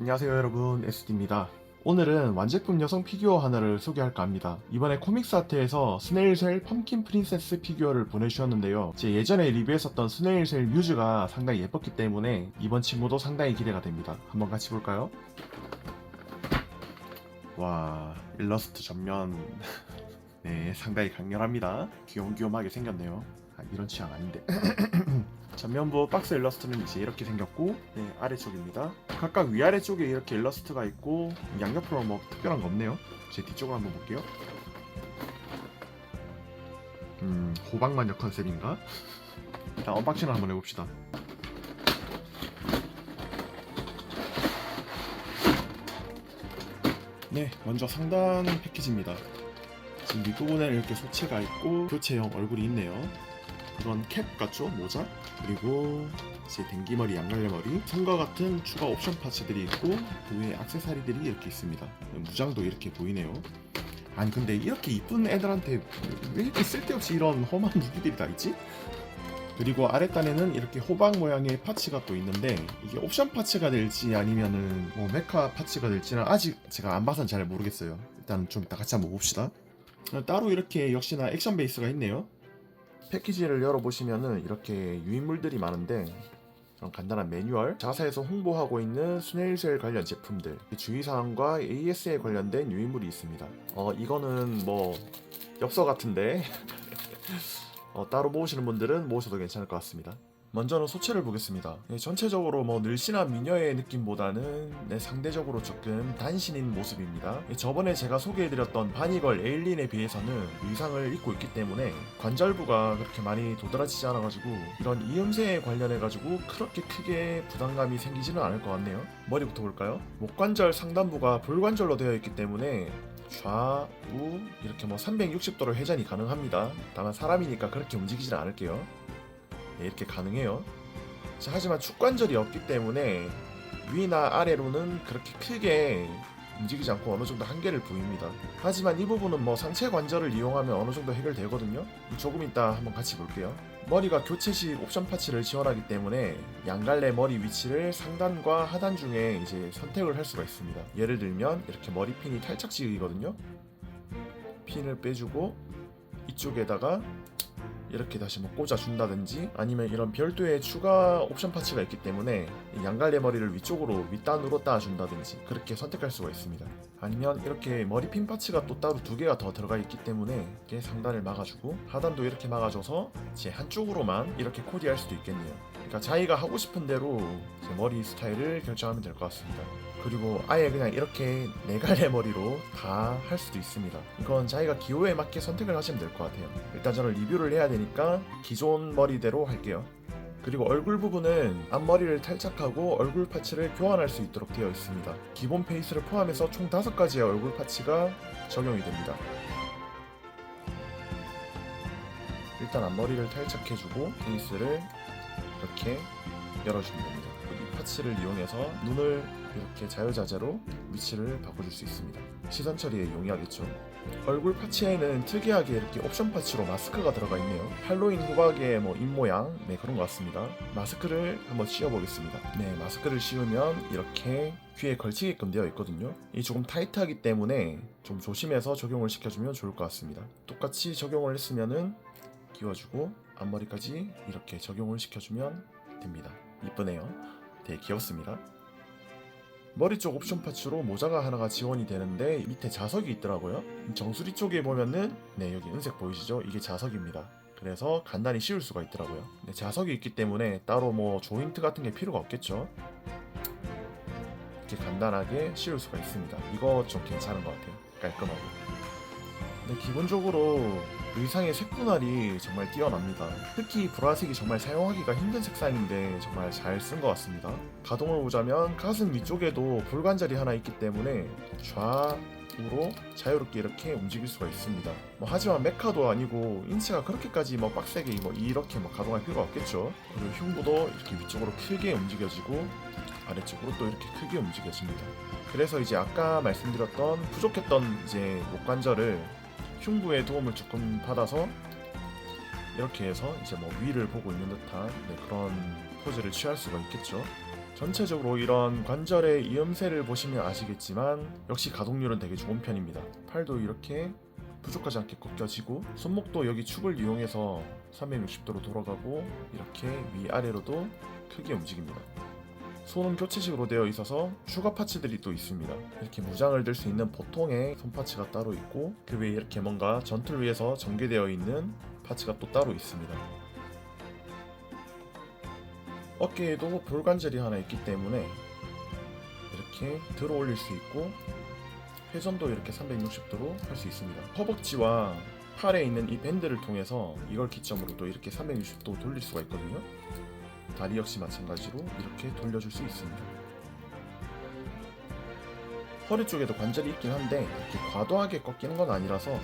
안녕하세요 여러분. SD입니다. 오늘은 완제품 여성 피규어 하나를 소개할까 합니다. 이번에 코믹스 아트에서 스네일셀 펌킨 프린세스 피규어를 보내주셨는데요. 제 예전에 리뷰했었던 스네일셀 뮤즈가 상당히 예뻤기 때문에 이번 친구도 상당히 기대가 됩니다. 한번 같이 볼까요? 와 일러스트 전면. 네 상당히 강렬합니다. 귀염귀염하게 생겼네요 아, 이런 취향 아닌데 전면부 박스 일러스트는 이제 이렇게 생겼고 네, 아래쪽입니다. 각각 위아래 쪽에 이렇게 일러스트가 있고 양옆으로 뭐 특별한 거 없네요. 제 뒤쪽을 한번 볼게요. 음, 호박마녀 컨셉인가? 일단 언박싱을 한번 해봅시다. 네, 먼저 상단 패키지입니다. 지금 윗부분에 이렇게 소체가 있고 교체형 얼굴이 있네요. 이건 캡 같죠? 모자? 그리고 이제 댕기머리, 양갈래머리, 손과 같은 추가 옵션 파츠들이 있고 그 외에 액세서리들이 이렇게 있습니다. 무장도 이렇게 보이네요. 아니 근데 이렇게 이쁜 애들한테 왜 이렇게 쓸데없이 이런 험한 무기들이 다 있지? 그리고 아랫단에는 이렇게 호박 모양의 파츠가 또 있는데 이게 옵션 파츠가 될지 아니면은 뭐 메카 파츠가 될지는 아직 제가 안 봐서는 잘 모르겠어요. 일단 좀 이따 같이 한번 봅시다. 따로 이렇게 역시나 액션 베이스가 있네요. 패키지를 열어보시면은 이렇게 유인물들이 많은데 이런 간단한 매뉴얼, 자사에서 홍보하고 있는 스네일셀 관련 제품들, 주의사항과 AS에 관련된 유인물이 있습니다. 어, 이거는 뭐 엽서 같은데 어, 따로 모으시는 분들은 모으셔도 괜찮을 것 같습니다. 먼저는 소체를 보겠습니다. 네, 전체적으로 뭐 늘씬한 미녀의 느낌보다는 네, 상대적으로 조금 단신인 모습입니다. 네, 저번에 제가 소개해드렸던 바니걸 에일린에 비해서는 의상을 입고 있기 때문에 관절부가 그렇게 많이 도드라지지 않아가지고 이런 이음새에 관련해가지고 그렇게 크게 부담감이 생기지는 않을 것 같네요. 머리부터 볼까요? 목관절 상단부가 볼관절로 되어 있기 때문에 좌우 이렇게 뭐 360도로 회전이 가능합니다. 다만 사람이니까 그렇게 움직이지는 않을게요. 네, 이렇게 가능해요. 자, 하지만 축관절이 없기 때문에 위나 아래로는 그렇게 크게 움직이지 않고 어느 정도 한계를 보입니다. 하지만 이 부분은 뭐 상체 관절을 이용하면 어느 정도 해결되거든요. 조금 이따 한번 같이 볼게요. 머리가 교체식 옵션 파츠를 지원하기 때문에 양갈래 머리 위치를 상단과 하단 중에 이제 선택을 할 수가 있습니다. 예를 들면 이렇게 머리핀이 탈착식이거든요. 핀을 빼주고 이쪽에다가 이렇게 다시 뭐 꽂아준다든지 아니면 이런 별도의 추가 옵션 파츠가 있기 때문에 이 양갈래 머리를 위쪽으로 윗단으로 따준다든지 그렇게 선택할 수가 있습니다. 아니면 이렇게 머리핀 파츠가 또 따로 두 개가 더 들어가 있기 때문에 상단을 막아주고 하단도 이렇게 막아줘서 제 한쪽으로만 이렇게 코디할 수도 있겠네요. 그러니까 자기가 하고 싶은 대로 제 머리 스타일을 결정하면 될 것 같습니다. 그리고 아예 그냥 이렇게 네갈래 머리로 다 할 수도 있습니다. 이건 자기가 기호에 맞게 선택을 하시면 될 것 같아요. 일단 저는 리뷰를 해야 되니까 기존 머리대로 할게요. 그리고 얼굴 부분은 앞머리를 탈착하고 얼굴 파츠를 교환할 수 있도록 되어 있습니다. 기본 페이스를 포함해서 총 5가지의 얼굴 파츠가 적용이 됩니다. 일단 앞머리를 탈착해주고 페이스를 이렇게 열어주면 됩니다. 이 파츠를 이용해서 눈을 이렇게 자유자재로 위치를 바꿔줄 수 있습니다. 시선 처리에 용이하겠죠. 얼굴 파츠에는 특이하게 이렇게 옵션 파츠로 마스크가 들어가 있네요. 할로윈 호박의 뭐 입모양, 네 그런 것 같습니다. 마스크를 한번 씌워보겠습니다. 네, 마스크를 씌우면 이렇게 귀에 걸치게끔 되어 있거든요. 이 조금 타이트하기 때문에 좀 조심해서 적용을 시켜주면 좋을 것 같습니다. 똑같이 적용을 했으면은 끼워주고 앞머리까지 이렇게 적용을 시켜주면 됩니다. 이쁘네요. 되게 귀엽습니다. 머리 쪽 옵션 파츠로 모자가 하나가 지원이 되는데 밑에 자석이 있더라고요. 정수리 쪽에 보면은 네 여기 은색 보이시죠? 이게 자석입니다. 그래서 간단히 씌울 수가 있더라고요. 네, 자석이 있기 때문에 따로 뭐 조인트 같은 게 필요가 없겠죠. 이렇게 간단하게 씌울 수가 있습니다. 이거 좀 괜찮은 것 같아요. 깔끔하고. 근데 기본적으로 의상의 색분할이 정말 뛰어납니다. 특히 보라색이 정말 사용하기가 힘든 색상인데 정말 잘 쓴 것 같습니다. 가동을 보자면 가슴 위쪽에도 볼관절이 하나 있기 때문에 좌 우로 자유롭게 이렇게 움직일 수가 있습니다. 뭐 하지만 메카도 아니고 인체가 그렇게까지 뭐 빡세게 뭐 이렇게 뭐 가동할 필요가 없겠죠. 그리고 흉부도 이렇게 위쪽으로 크게 움직여지고 아래쪽으로 또 이렇게 크게 움직여집니다. 그래서 이제 아까 말씀드렸던 부족했던 이제 목관절을 흉부의 도움을 조금 받아서 이렇게 해서 이제 뭐 위를 보고 있는 듯한 네, 그런 포즈를 취할 수가 있겠죠. 전체적으로 이런 관절의 이음새를 보시면 아시겠지만 역시 가동률은 되게 좋은 편입니다. 팔도 이렇게 부족하지 않게 꺾여지고 손목도 여기 축을 이용해서 360도로 돌아가고 이렇게 위아래로도 크게 움직입니다. 손은 교체식으로 되어 있어서 추가 파츠들이 또 있습니다. 이렇게 무장을 들 수 있는 보통의 손 파츠가 따로 있고 그 외에 이렇게 뭔가 전투를 위해서 전개되어 있는 파츠가 또 따로 있습니다. 어깨에도 볼관절이 하나 있기 때문에 이렇게 들어 올릴 수 있고 회전도 이렇게 360도로 할 수 있습니다. 허벅지와 팔에 있는 이 밴드를 통해서 이걸 기점으로 또 이렇게 360도 돌릴 수가 있거든요. 다리 역시 마찬가지로 이렇게 돌려줄 수 있습니다. 허리 쪽에도 관절이 있긴 한데 이렇게 과도하게 꺾이는 건 아니라서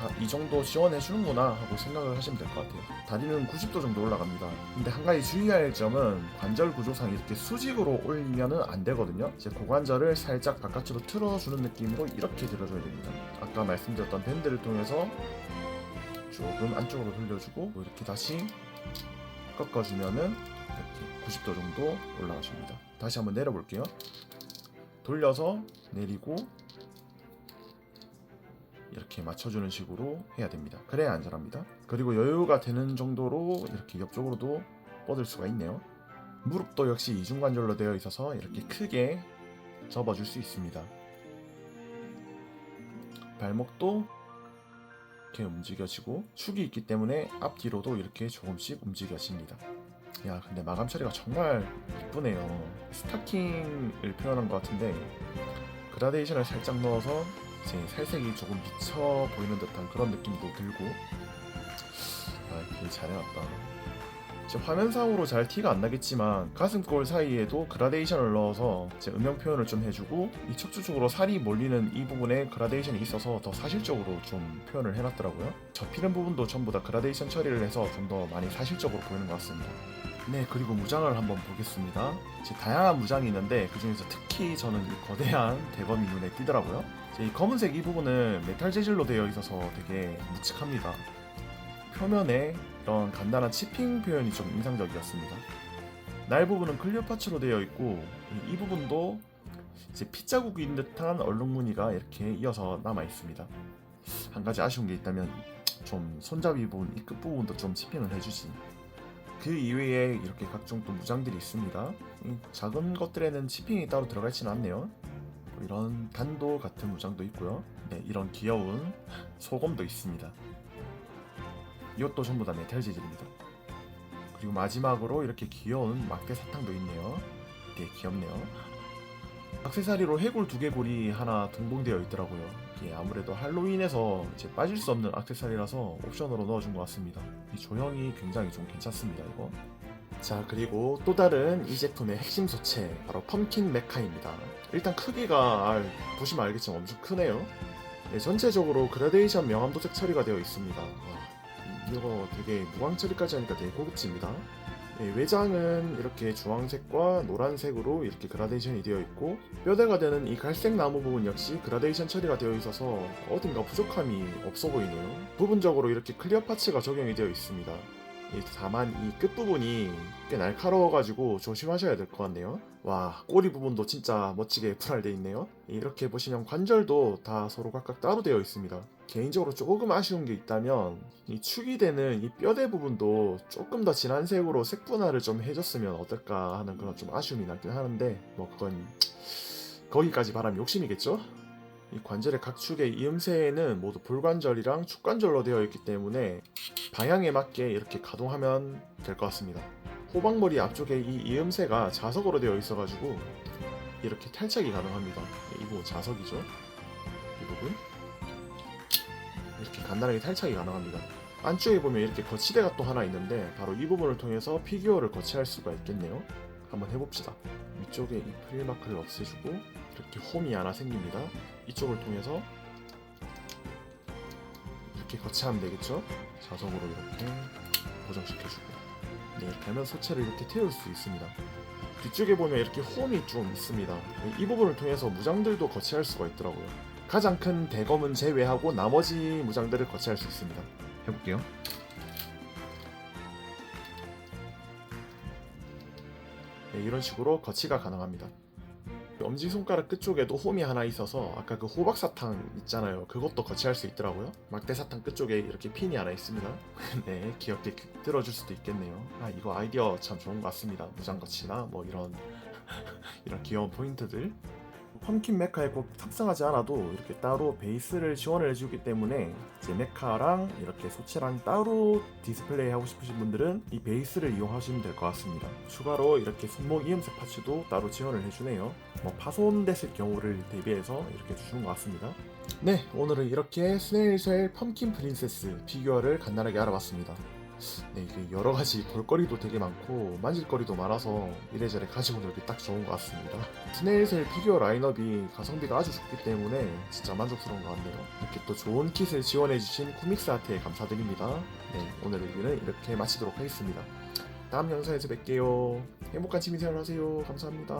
아, 이 정도 지원해 주는구나 하고 생각을 하시면 될 것 같아요. 다리는 90도 정도 올라갑니다. 근데 한 가지 주의할 점은 관절 구조상 이렇게 수직으로 올리면은 안 되거든요. 이제 고관절을 살짝 바깥으로 틀어주는 느낌으로 이렇게 들어줘야 됩니다. 아까 말씀드렸던 밴드를 통해서 조금 안쪽으로 돌려주고 이렇게 다시 꺾어주면은 90도 정도 올라가십니다. 다시 한번 내려볼게요. 돌려서 내리고 이렇게 맞춰주는 식으로 해야 됩니다. 그래야 안전합니다. 그리고 여유가 되는 정도로 이렇게 옆쪽으로도 뻗을 수가 있네요. 무릎도 역시 이중관절로 되어 있어서 이렇게 크게 접어줄 수 있습니다. 발목도 이렇게 움직여지고 축이 있기 때문에 앞뒤로도 이렇게 조금씩 움직여집니다. 야 근데 마감 처리가 정말 이쁘네요. 스타킹을 표현한 것 같은데 그라데이션을 살짝 넣어서 이제 살색이 조금 비쳐 보이는 듯한 그런 느낌도 들고. 아 되게 잘해놨다. 이제 화면상으로 잘 티가 안 나겠지만 가슴골 사이에도 그라데이션을 넣어서 이제 음영 표현을 좀 해주고 이 척추 쪽으로 살이 몰리는 이 부분에 그라데이션이 있어서 더 사실적으로 좀 표현을 해놨더라고요. 접히는 부분도 전부 다 그라데이션 처리를 해서 좀 더 많이 사실적으로 보이는 것 같습니다 네 그리고 무장을 한번 보겠습니다. 이제 다양한 무장이 있는데 그 중에서 특히 저는 이 거대한 대검이 눈에 띄더라고요. 이제 이 검은색 이 부분은 메탈 재질로 되어 있어서 되게 묵직합니다. 표면에 이런 간단한 치핑 표현이 좀 인상적이었습니다. 날 부분은 클리어 파츠로 되어 있고 이, 이 부분도 이제 핏자국인 듯한 얼룩무늬가 이렇게 이어서 남아 있습니다. 한 가지 아쉬운 게 있다면 좀 손잡이 부분 이 끝부분도 좀 치핑을 해주지 그 이외에 이렇게 각종 또 무장들이 있습니다. 이 작은 것들에는 치핑이 따로 들어가 있지는 않네요. 또 이런 단도 같은 무장도 있고요. 네, 이런 귀여운 소검도 있습니다. 이것도 전부 다 메탈 재질입니다. 그리고 마지막으로 이렇게 귀여운 막대 사탕도 있네요. 되게 귀엽네요. 액세서리로 해골 두개골이 하나 동봉되어 있더라고요. 이게 아무래도 할로윈에서 이제 빠질 수 없는 액세서리라서 옵션으로 넣어준 것 같습니다. 이 조형이 굉장히 좀 괜찮습니다, 이거. 자, 그리고 또 다른 이 제품의 핵심 소체, 바로 펌킨 메카입니다. 일단 크기가 아, 보시면 알겠지만 엄청 크네요. 네, 전체적으로 그라데이션 명암 도색 처리가 되어 있습니다. 와, 이거 되게 무광 처리까지 하니까 되게 고급집니다. 네, 외장은 이렇게 주황색과 노란색으로 이렇게 그라데이션이 되어 있고 뼈대가 되는 이 갈색 나무 부분 역시 그라데이션 처리가 되어 있어서 어딘가 부족함이 없어 보이네요. 부분적으로 이렇게 클리어 파츠가 적용이 되어 있습니다. 이 다만 이 끝부분이 꽤 날카로워가지고 조심하셔야 될 것 같네요. 와 꼬리 부분도 진짜 멋지게 분할되어 있네요. 이렇게 보시면 관절도 다 서로 각각 따로 되어 있습니다. 개인적으로 조금 아쉬운 게 있다면 이 축이 되는 이 뼈대 부분도 조금 더 진한 색으로 색 분할을 좀 해줬으면 어떨까 하는 그런 좀 아쉬움이 나긴 하는데 뭐 그건 거기까지 바람 욕심이겠죠? 이 관절의 각 축의 이음새에는 모두 볼관절이랑 축관절로 되어 있기 때문에 방향에 맞게 이렇게 가동하면 될 것 같습니다. 호박머리 앞쪽에 이 이음새가 자석으로 되어 있어가지고 이렇게 탈착이 가능합니다. 이 부분 자석이죠. 이 부분 이렇게 간단하게 탈착이 가능합니다. 안쪽에 보면 이렇게 거치대가 또 하나 있는데 바로 이 부분을 통해서 피규어를 거치할 수가 있겠네요. 한번 해봅시다. 위쪽에 이 프릴 마크를 없애주고 이렇게 홈이 하나 생깁니다. 이쪽을 통해서 이렇게 거치하면 되겠죠? 자석으로 이렇게 고정시켜주고 네, 이렇게 하면 소체를 이렇게 태울 수 있습니다. 뒤쪽에 보면 이렇게 홈이 좀 있습니다. 이 부분을 통해서 무장들도 거치할 수가 있더라고요. 가장 큰 대검은 제외하고 나머지 무장들을 거치할 수 있습니다. 해볼게요. 네, 이런 식으로 거치가 가능합니다. 엄지손가락 끝쪽에도 홈이 하나 있어서 아까 그 호박사탕 있잖아요. 그것도 거치할 수 있더라고요. 막대사탕 끝쪽에 이렇게 핀이 하나 있습니다. 네, 귀엽게 들어줄 수도 있겠네요. 아, 이거 아이디어 참 좋은 것 같습니다. 무장거치나 뭐 이런 이런 귀여운 포인트들. 펌킨 메카에 꼭 탑승하지 않아도 이렇게 따로 베이스를 지원을 해주기 때문에 이제 메카랑 이렇게 소체랑 따로 디스플레이 하고 싶으신 분들은 이 베이스를 이용하시면 될 것 같습니다. 추가로 이렇게 손목 이음새 파츠도 따로 지원을 해주네요. 뭐 파손됐을 경우를 대비해서 이렇게 주는 것 같습니다. 네, 오늘은 이렇게 스네일쉘 펌킨 프린세스 피규어를 간단하게 알아봤습니다. 네, 이게 여러 가지 볼거리도 되게 많고 만질거리도 많아서 이래저래 가지고 놀기 딱 좋은 것 같습니다. 스네일셀 피규어 라인업이 가성비가 아주 좋기 때문에 진짜 만족스러운 것 같네요. 이렇게 또 좋은 kit을 지원해주신 코믹스 아트에 감사드립니다. 네, 오늘 리뷰는 이렇게 마치도록 하겠습니다. 다음 영상에서 뵐게요. 행복한 취미생활 하세요. 감사합니다.